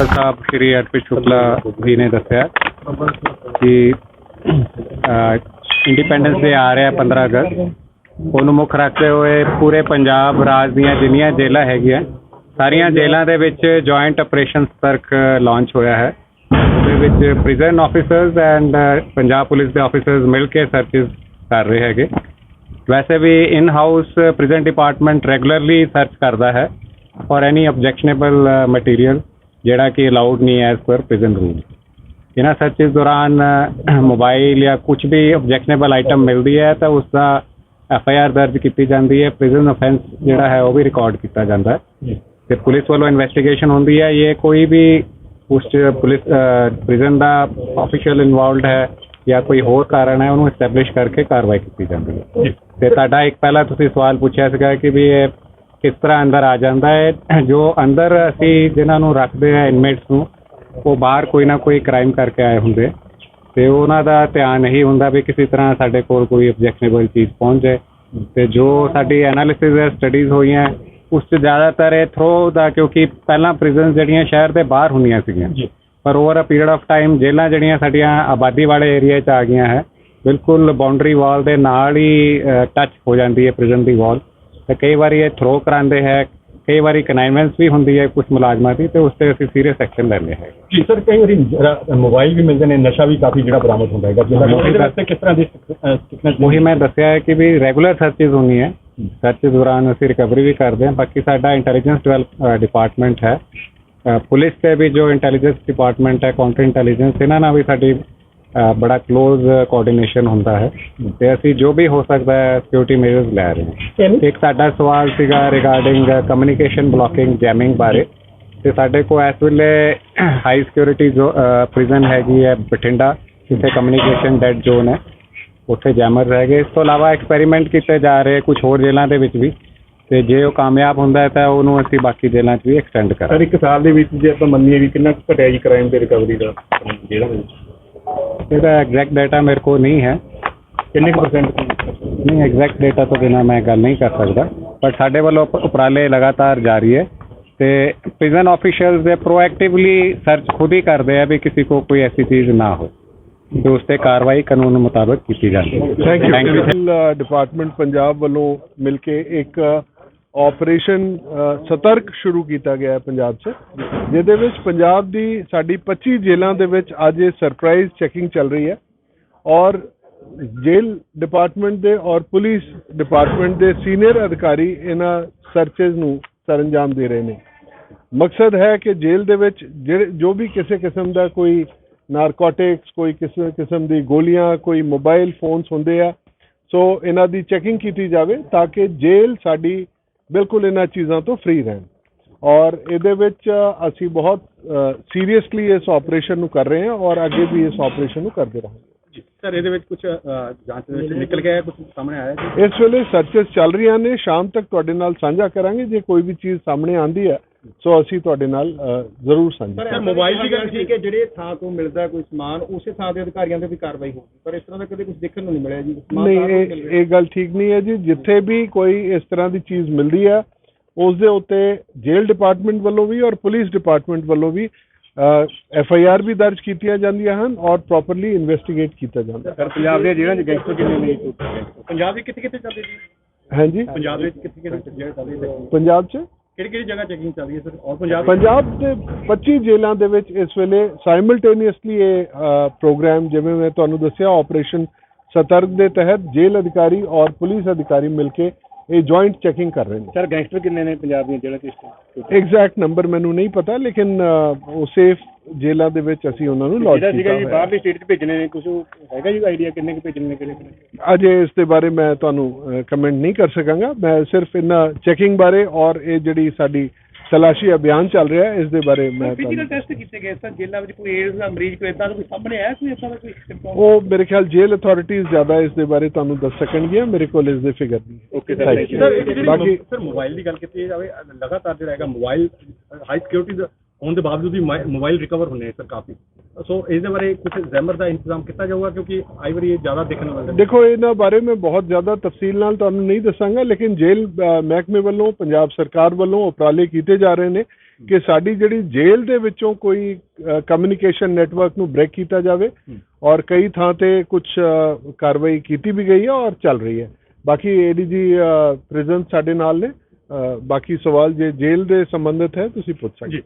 ਸਾਹਿਬ ਸ਼੍ਰੀ ਅਰਪਿਤ ਸ਼ੁਕਲਾ ਜੀ ਨੇ ਦੱਸਿਆ ਕਿ ਇੰਡੀਪੈਂਡੈਂਸ ਡੇ ਆ ਰਿਹਾ 15 ਅਗਸਤ। ਉਹਨੂੰ ਮੁੱਖ ਰੱਖਦੇ ਹੋਏ ਪੂਰੇ ਪੰਜਾਬ ਰਾਜ ਦੀਆਂ ਜਿੰਨੀਆਂ ਜੇਲ੍ਹਾਂ ਹੈਗੀਆਂ, ਸਾਰੀਆਂ ਜੇਲ੍ਹਾਂ ਦੇ ਵਿੱਚ ਜੁਆਇੰਟ ਆਪਰੇਸ਼ਨ ਸਤਰਕ ਲਾਂਚ ਹੋਇਆ ਹੈ। ਉਹਦੇ ਵਿੱਚ prison officers and Punjab police ਦੇ ਆਫੀਸਰਸ ਮਿਲ ਕੇ ਸਰਚਸ ਕਰ ਰਹੇ ਹੈਗੇ। ਵੈਸੇ ਵੀ in house prison department regularly search ਕਰਦਾ ਹੈ। ਫॉर ਐਨੀ ਆਬਜੈਕਸ਼ਨੇਬਲ ਮਟੀਰੀਅਲ ਜਿਹੜਾ ਕਿ ਅਲਾਉਡ ਨਹੀਂ ਐਜ਼ ਪਰ ਪ੍ਰਿਜ਼ਨ ਰੂਲ ਇਹਨਾਂ ਸਰਚਸ ਦੌਰਾਨ ਮੋਬਾਈਲ ਜਾਂ ਕੁਝ ਵੀ ਆਬਜੈਕਸ਼ਨੇਬਲ ਆਈਟਮ ਮਿਲਦੀ ਹੈ ਤਾਂ ਉਸ ਦਾ ਐਫ ਆਈ ਆਰ ਦਰਜ ਕੀਤੀ ਜਾਂਦੀ ਹੈ। ਪ੍ਰਿਜ਼ਨ ਅਫੈਂਸ ਜਿਹੜਾ ਹੈ ਉਹ ਵੀ ਰਿਕਾਰਡ ਕੀਤਾ ਜਾਂਦਾ ਹੈ। ਤੇ ਪੁਲਿਸ ਵੱਲੋਂ ਇਨਵੈਸਟੀਗੇਸ਼ਨ ਹੁੰਦੀ ਹੈ। ਇਹ ਕੋਈ ਵੀ ਉਸ 'ਚ ਪੁਲਿਸ ਪ੍ਰਿਜ਼ਨ ਦਾ ਆਫੀਸ਼ੀਅਲ ਇਨਵੋਲਡ ਹੈ ਜਾਂ ਕੋਈ ਹੋਰ ਕਾਰਨ ਹੈ ਉਹਨੂੰ ਐਸਟੈਬਲਿਸ਼ ਕਰਕੇ ਕਾਰਵਾਈ ਕੀਤੀ ਜਾਂਦੀ ਹੈ। ਤੇ ਤੁਹਾਡਾ ਇੱਕ ਪਹਿਲਾਂ ਤੁਸੀਂ ਸਵਾਲ ਪੁੱਛਿਆ ਸੀਗਾ ਕਿ ਵੀ ਇਹ ਕਿਸ ਤਰ੍ਹਾਂ ਅੰਦਰ ਆ ਜਾਂਦਾ ਹੈ ਜੋ ਅੰਦਰ ਅਸੀਂ ਜਿਨ੍ਹਾਂ ਨੂੰ ਰੱਖਦੇ ਆ ਇਨਮੇਟਸ ਨੂੰ ਉਹ ਬਾਹਰ ਕੋਈ ਨਾ ਕੋਈ ਕ੍ਰਾਈਮ ਕਰਕੇ ਆਏ ਹੁੰਦੇ। ਤੇ ਉਹਨਾਂ ਦਾ ਧਿਆਨ ਨਹੀਂ ਹੁੰਦਾ ਵੀ ਕਿਸੇ ਤਰ੍ਹਾਂ ਸਾਡੇ ਕੋਲ ਕੋਈ ਆਬਜੈਕਸ਼ਨੇਬਲ ਚੀਜ਼ ਪਹੁੰਚ ਜਾਏ। ਤੇ ਜੋ ਸਾਡੀ ਐਨਾਲਿਸਿਸ ਹੈ ਸਟੱਡੀਜ਼ ਹੋਈਆਂ ਉਸ 'ਚ ਜ਼ਿਆਦਾਤਰ ਇਹ ਥਰੋ ਦਾ ਕਿਉਂਕਿ ਪਹਿਲਾਂ ਪ੍ਰਿਜ਼ਨਸ ਜਿਹੜੀਆਂ ਸ਼ਹਿਰ ਦੇ ਬਾਹਰ ਹੁੰਦੀਆਂ ਸੀਗੀਆਂ। ਪਰ over a period of time ਜੇਲ੍ਹਾਂ ਜਿਹੜੀਆਂ ਸਾਡੀਆਂ ਆਬਾਦੀ ਵਾਲੇ ਏਰੀਆ 'ਚ ਆ ਗਈਆਂ ਹੈ ਬਿਲਕੁਲ ਬਾਉਂਡਰੀ ਵਾਲ ਦੇ ਨਾਲ ਹੀ ਟੱਚ ਹੋ ਜਾਂਦੀ ਹੈ ਪ੍ਰਿਜ਼ਨ ਦੀ ਵਾਲ ਤੇ ਕਈ ਵਾਰੀ ਇਹ ਥਰੋ ਕਰਾਉਂਦੇ ਹੈ ਕਈ ਵਾਰੀ ਕਨਾਈਨਮੈਂਟਸ ਵੀ ਹੁੰਦੀ ਹੈ ਕੁਝ ਮੁਲਾਜ਼ਮਾਂ ਦੀ ਤੇ ਉਸ ਤੇ ਅਸੀਂ ਸੀਰੀਅਸ ਐਕਸ਼ਨ ਲੈਂਦੇ ਹਾਂ ਜੀ ਸਰ ਕਈ ਵਾਰੀ ਮੋਬਾਈਲ ਵੀ ਮਿਲਦੇ ਨੇ ਨਸ਼ਾ ਵੀ ਕਾਫੀ ਜਿਹੜਾ ਬਰਾਮਦ ਹੁੰਦਾ ਹੈਗਾ ਜਿਹਦਾ ਵਾਸਤੇ ਕਿਸ ਤਰ੍ਹਾਂ ਦੀ ਉਹੀ ਮੈਂ ਦੱਸਿਆ ਹੈ ਕਿ ਵੀ ਰੈਗੂਲਰ ਸਰਚਸ ਹੁੰਦੀ ਹੈ। ਸਰਚ ਦੌਰਾਨ ਅਸੀਂ ਰਿਕਵਰੀ ਵੀ ਕਰਦੇ ਹਾਂ। ਬਾਕੀ ਸਾਡਾ ਇੰਟੈਲੀਜੈਂਸ ਡਿਪਾਰਟਮੈਂਟ ਹੈ। ਪੁਲਿਸ ਤੇ ਵੀ ਜੋ ਇੰਟੈਲੀਜੈਂਸ ਡਿਪਾਰਟਮੈਂਟ ਹੈ ਕਾਊਂਟਰ ਇੰਟੈਲੀਜੈਂਸ ਇਹਨਾਂ ਨਾਲ ਵੀ ਸਾਡੀ ਬੜਾ ক্লোਜ਼ ਕੋਆਰਡੀਨੇਸ਼ਨ ਹੁੰਦਾ ਹੈ। ਤੇ ਅਸੀਂ ਜੋ ਵੀ ਹੋ ਸਕਦਾ ਹੈ ਸਿਕਿਉਰਿਟੀ ਮੇਜਰਸ ਲੈ ਰਹੇ ਹਾਂ। ਇੱਕ ਸਾਡਾ ਸਵਾਲ ਸੀਗਾ ਰਿਗਾਰਡਿੰਗ ਕਮਿਊਨੀਕੇਸ਼ਨ ਬਲੌਕਿੰਗ ਜੈਮਿੰਗ ਬਾਰੇ। ਤੇ ਸਾਡੇ ਕੋਲ ਇਸ ਵੇਲੇ ਹਾਈ ਸਿਕਿਉਰਿਟੀ ਜੋ ਪ੍ਰਿਜ਼ਨ ਹੈਗੀ ਹੈ ਬਠਿੰਡਾ ਜਿੱਥੇ ਕਮਿਊਨੀਕੇਸ਼ਨ ਡੈਡ ਜ਼ੋਨ ਹੈ। ਉੱਥੇ ਜੈਮਰ ਹੈਗੇ ਇਸ ਤੋਂ ਇਲਾਵਾ ਐਕਸਪੈਰੀਮੈਂਟ ਕੀਤੇ ਜਾ ਰਹੇ ਕੁਝ ਹੋਰ ਜੇਲ੍ਹਾਂ ਦੇ ਵਿੱਚ ਵੀ। ਤੇ ਜੇ ਉਹ ਕਾਮਯਾਬ ਹੁੰਦਾ ਹੈ ਤਾਂ ਉਹਨੂੰ ਅਸੀਂ ਬਾਕੀ ਜੇਲ੍ਹਾਂ 'ਚ ਵੀ ਐਕਸਟੈਂਡ ਸਰ ਕਰਾਂਗੇ ਇੱਕ ਸਾਲ ਦੇ ਵਿੱਚ ਜੇ ਆਪਾਂ ਮੰਨੀਏ ਵੀ ਕਿੰਨਾ ਕੁ ਘਟਿਆ ਜੀ ਕ੍ਰਾਈਮ ਦੇ ਰਿਕਵਰੀ ਦਾ? ਜਿਹੜਾ ਵਿੱਚ। ਇਹਦਾ ਐਗਜ਼ੈਕਟ ਡਾਟਾ ਮੇਰੇ ਕੋਲ ਨਹੀਂ ਹੈ। ਕਿੰਨੇ ਕੁ ਪਰਸੈਂਟ ਨਹੀਂ ਐਗਜ਼ੈਕਟ ਡਾਟਾ ਤੋਂ ਬਿਨਾਂ ਮੈਂ ਗੱਲ ਨਹੀਂ ਕਰ ਸਕਦਾ। ਪਰ ਸਾਡੇ ਵੱਲੋਂ ਉਪ- ਉਪਰਾਲੇ ਲਗਾਤਾਰ ਜਾਰੀ ਹੈ ਤੇ ਪ੍ਰਿਜ਼ਨ ਆਫੀਸ਼ੀਅਲਸ ਦੇ ਪ੍ਰੋਐਕਟਿਵਲੀ ਸਰਚ ਖੁਦ ਹੀ ਕਰਦੇ ਆ ਵੀ ਕਿਸੇ ਕੋ ਕੋਈ ਐਸੀ ਚੀਜ਼ ਨਾ ਹੋ ਤੇ ਉਸ ਤੇ ਕਾਰਵਾਈ ਕਾਨੂੰਨ ਮੁਤਾਬਕ ਕੀਤੀ ਜਾਂਦੀ ਹੈ। ਥੈਂਕ. ਯੂ ਡਿਪਾਰਟਮੈਂਟ ਪੰਜਾਬ ਵੱਲੋਂ ਮਿਲ ਕੇ ਇੱਕ ਆਪਰੇਸ਼ਨ ਸਤਰਕ ਸ਼ੁਰੂ ਕੀਤਾ ਗਿਆ ਹੈ ਪੰਜਾਬ 'ਚ, ਜਿਹਦੇ ਵਿੱਚ ਪੰਜਾਬ ਦੀ ਸਾਡੀ 25 ਜੇਲ੍ਹਾਂ ਦੇ ਵਿੱਚ ਅੱਜ ਇਹ ਸਰਪ੍ਰਾਈਜ਼ ਚੈਕਿੰਗ ਚੱਲ ਰਹੀ ਹੈ ਔਰ ਜੇਲ੍ਹ ਡਿਪਾਰਟਮੈਂਟ ਦੇ ਔਰ ਪੁਲਿਸ ਡਿਪਾਰਟਮੈਂਟ ਦੇ ਸੀਨੀਅਰ ਅਧਿਕਾਰੀ ਇਹਨਾਂ ਸਰਚਸ ਨੂੰ ਸਰੰਜਾਮ ਦੇ ਰਹੇ ਨੇ। ਮਕਸਦ ਹੈ ਕਿ ਜੇਲ੍ਹ ਦੇ ਵਿੱਚ ਜਿਹੜੇ, ਜੋ ਵੀ ਕਿਸੇ ਕਿਸਮ ਦਾ ਕੋਈ ਨਾਰਕੋਟਿਕਸ ਕੋਈ ਕਿਸੇ, ਕਿਸਮ ਦੀ ਗੋਲੀਆਂ, ਕੋਈ ਮੋਬਾਈਲ ਫੋਨਸ ਹੁੰਦੇ ਆ, ਸੋ ਇਹਨਾਂ ਦੀ ਚੈਕਿੰਗ ਕੀਤੀ ਜਾਵੇ ਤਾਂ ਕਿ ਜੇਲ੍ਹ ਸਾਡੀ ਬਿਲਕੁਲ ਇਹਨਾਂ ਚੀਜ਼ਾਂ ਤੋਂ ਫ੍ਰੀ ਰਹਿਣ। ਔਰ ਇਹਦੇ ਵਿੱਚ ਅਸੀਂ ਬਹੁਤ ਸੀਰੀਅਸਲੀ ਇਸ ਆਪਰੇਸ਼ਨ ਨੂੰ ਕਰ ਰਹੇ ਹਾਂ ਔਰ ਅੱਗੇ ਵੀ ਇਸ ਆਪਰੇਸ਼ਨ ਨੂੰ ਕਰਦੇ ਰਹਾਂਗੇ। ਸਰ ਇਹਦੇ ਵਿੱਚ ਕੁਝ ਜਾਂਚ ਦੇ ਵਿੱਚ ਨਿਕਲ ਆਇਆ ਕੁਝ ਸਾਹਮਣੇ ਆਇਆ ਇਸ ਵੇਲੇ ਸਰਚਸ ਚੱਲ ਰਹੀਆਂ ਨੇ ਸ਼ਾਮ ਤੱਕ ਤੁਹਾਡੇ ਨਾਲ ਸਾਂਝਾ ਕਰਾਂਗੇ ਜੇ ਕੋਈ ਵੀ ਚੀਜ਼ ਸਾਹਮਣੇ ਆਂਦੀ ਹੈ ਸੋ ਅਸੀਂ ਤੁਹਾਡੇ ਨਾਲ ਅ, ਜ਼ਰੂਰ ਸਾਂਝੀ ਕਰਾਂਗੇ। ਮੋਬਾਈਲ ਦੀ ਗੱਲ ਸੀ ਕਿ ਜਿਹੜੇ ਥਾਂ ਤੋਂ ਮਿਲਦਾ ਕੋਈ ਸਮਾਨ ਉਸੇ ਥਾਂ ਦੇ ਅਧਿਕਾਰੀਆਂ ਤੇ ਵੀ ਕਾਰਵਾਈ ਹੋਊਗੀ ਪਰ ਇਸ ਤਰ੍ਹਾਂ ਦਾ ਕਦੇ ਕੁਝ ਦੇਖਣ ਨੂੰ ਨਹੀਂ ਮਿਲਿਆ ਜੀ। ਸਮਾਨ ਨਹੀਂ ਸਾਰਾ ਇਹ ਮਿਲ ਰਿਹਾ। ਇਹ ਗੱਲ ਠੀਕ ਨਹੀਂ ਹੈ ਜੀ। ਜਿੱਥੇ ਵੀ ਕੋਈ ਇਸ ਤਰ੍ਹਾਂ ਦੀ ਚੀਜ਼ ਮਿਲਦੀ ਹੈ ਉਸ ਦੇ ਉੱਤੇ ਜੇਲ੍ਹ ਡਿਪਾਰਟਮੈਂਟ ਵੱਲੋਂ ਵੀ ਔਰ ਪੁਲਿਸ ਡਿਪਾਰਟਮੈਂਟ ਵੱਲੋਂ ਵੀ ਐਫ ਆਈ ਆਰ ਵੀ ਦਰਜ ਕੀਤੀਆਂ ਜਾਂਦੀਆਂ ਹਨ ਔਰ ਪ੍ਰੋਪਰਲੀ ਇਨਵੈਸਟੀਗੇਟ ਕੀਤਾ ਜਾਂਦਾ ਹੈ। ਸਰ ਪੰਜਾਬ ਦੇ ਜਿਹੜਾ ਗੈਂਗਸਟਰ ਕਿੰਨੇ ਨੇ? ਪੰਜਾਬ ਦੇ ਕਿੱਥੇ ਕਿੱਥੇ ਚੱਲਦੇ ਜੀ? ਹਾਂਜੀ। ਪੰਜਾਬ ਦੇ ਵਿੱਚ ਕਿੱਥੇ ਕਿੱਥੇ ਚੱਲਦੀ ਹੈ ਪੰਜਾਬ 'ਚ? ਕਿਹੜੀ ਕਿਹੜੀ ਜਗ੍ਹਾ ਚੈਕਿੰਗ ਚੱਲ ਰਹੀ ਹੈ ਸਰ ਔਰ ਪੰਜਾਬ ਪੰਜਾਬ ਦੇ 25 ਜੇਲ੍ਹਾਂ ਦੇ ਵਿੱਚ ਇਸ ਵੇਲੇ ਸਾਈਮਲਟੇਨੀਅਸਲੀ ਇਹ ਪ੍ਰੋਗਰਾਮ ਜਿਵੇਂ ਮੈਂ ਤੁਹਾਨੂੰ ਦੱਸਿਆ ਆਪਰੇਸ਼ਨ ਸਤਰਕ ਦੇ ਤਹਿਤ ਜੇਲ੍ਹ ਅਧਿਕਾਰੀ ਔਰ ਪੁਲਿਸ ਅਧਿਕਾਰੀ ਮਿਲ ਕੇ ਇਹ ਜੁਆਇੰਟ ਚੈਕਿੰਗ ਕਰ ਰਹੇ ਨੇ। ਸਰ ਗੈਂਗਸਟਰ ਕਿੰਨੇ ਨੇ ਪੰਜਾਬ ਦੀਆਂ ਜੇਲ੍ਹਾਂ ਕਿਸ ਐਗਜ਼ੈਕਟ ਨੰਬਰ ਮੈਨੂੰ ਨਹੀਂ ਪਤਾ ਲੇਕਿਨ ਉਹ ਸੇਫ ਜੇਲ੍ਹਾਂ ਦੇ ਵਿੱਚ ਅਸੀਂ ਉਹਨਾਂ ਨੂੰ ਲੌਜ ਜਿਹੜਾ ਕੀਤਾ ਸੀਗਾ ਜੀ ਹੋਇਆ। ਬਾਹਰਲੀ ਸਟੇਟ 'ਚ ਭੇਜਣੇ ਨੇ ਕੁਝ ਹੈਗਾ ਜੀ ਆਈਡੀਆ ਕਿੰਨੇ ਕੁ ਭੇਜਣੇ ਨੇ ਕਿਹੜੇ ਕਿਹੜੇ? ਅਜੇ ਇਸ ਦੇ ਬਾਰੇ ਮੈਂ ਤੁਹਾਨੂੰ ਕਮੈਂਟ ਨਹੀਂ ਕਰ ਸਕਾਂਗਾ। ਮੈਂ ਸਿਰਫ ਇਹਨਾਂ ਚੈਕਿੰਗ ਬਾਰੇ ਔਰ ਇਹ ਜਿਹੜੀ ਸਾਡੀ ਤਲਾਸ਼ੀ ਅਭਿਆਨ ਚੱਲ ਰਿਹਾ ਹੈ ਇਸ ਦੇ ਬਾਰੇ ਮੈਂ ਫਿਜ਼ੀਕਲ ਤੁਹਾਨੂੰ ਟੈਸਟ ਕੀਤੇ ਗਏ ਸਰ ਜੇਲ੍ਹਾਂ ਵਿੱਚ ਕੋਈ ਏਡਸ ਦਾ ਮਰੀਜ਼ ਕੋਈ ਇਦਾਂ ਦਾ ਕੋਈ ਸਾਹਮਣੇ ਆਇਆ ਕੋਈ ਇਦਾਂ ਦਾ ਕੋਈ symptom? ਉਹ ਮੇਰੇ ਖਿਆਲ ਜੇਲ੍ਹ ਅਥਾਰਟੀਆਂ ਜ਼ਿਆਦਾ ਇਸ ਦੇ ਬਾਰੇ ਤੁਹਾਨੂੰ ਦੱਸ ਸਕਣਗੀਆਂ ਮੇਰੇ ਕੋਲ ਇਸ ਦੇ ਫਿਗਰ ਨਹੀਂ। ਓਕੇ ਸਰ ਬਾਕੀ- ਸਰ ਮੋਬਾਈਲ ਦੀ ਗੱਲ ਕੀਤੀ ਜਾਵੇ ਲਗਾਤਾਰ ਜਿਹੜਾ ਹੈਗਾ ਮੋਬਾਈਲ ਹਾਈ ਸਿਕਿਉਰਿਟੀ ਹੋਣ ਦੇ ਬਾਵਜੂਦ ਵੀ ਮੋਬਾਈਲ ਰਿਕਵਰ ਹੁੰਨੇ ਸਰ ਕਾਫੀ। ਸੋ ਇਸ ਦੇ ਬਾਰੇ ਕੁਝ ਜ਼ੈਮਰ ਦਾ ਇੰਤਜ਼ਾਮ ਕੀਤਾ ਜਾਊਗਾ ਕਿਉਂਕਿ ਆਈ ਇਹ ਜ਼ਿਆਦਾ ਦੇਖਣ ਮਿਲਦਾ ਦੇਖੋ, ਇਹਨਾਂ ਬਾਰੇ ਮੈਂ ਬਹੁਤ ਜ਼ਿਆਦਾ ਤਫਸੀਲ ਨਾਲ ਤੁਹਾਨੂੰ ਨਹੀਂ ਦੱਸਾਂਗਾ, ਲੇਕਿਨ ਜੇਲ ਮਹਿਕਮੇ ਵੱਲੋਂ, ਪੰਜਾਬ ਸਰਕਾਰ ਵੱਲੋਂ ਉਪਰਾਲੇ ਕੀਤੇ ਜਾ ਰਹੇ ਨੇ ਕਿ ਸਾਡੀ ਜਿਹੜੀ ਜੇਲ੍ਹ ਦੇ ਵਿੱਚੋਂ ਕੋਈ ਕਮਿਊਨੀਕੇਸ਼ਨ ਨੈਟਵਰਕ ਨੂੰ ਬ੍ਰੇਕ ਕੀਤਾ ਜਾਵੇ ਔਰ ਕਈ ਥਾਂ ਤੇ ਕੁਝ ਕਾਰਵਾਈ ਕੀਤੀ ਵੀ ਗਈ ਹੈ ਔਰ ਚੱਲ ਰਹੀ ਹੈ। ਬਾਕੀ ਏਡੀਜੀ ਪ੍ਰੈਜ਼ੈਂਟ ਸਾਡੇ ਨਾਲ ਨੇ। ਬਾਕੀ ਸਵਾਲ ਜੇ ਜੇਲ੍ਹ ਦੇ ਸੰਬੰਧਿਤ ਹੈ ਤੁਸੀਂ ਪੁੱਛ ਸਕਦੇ ਹੋ।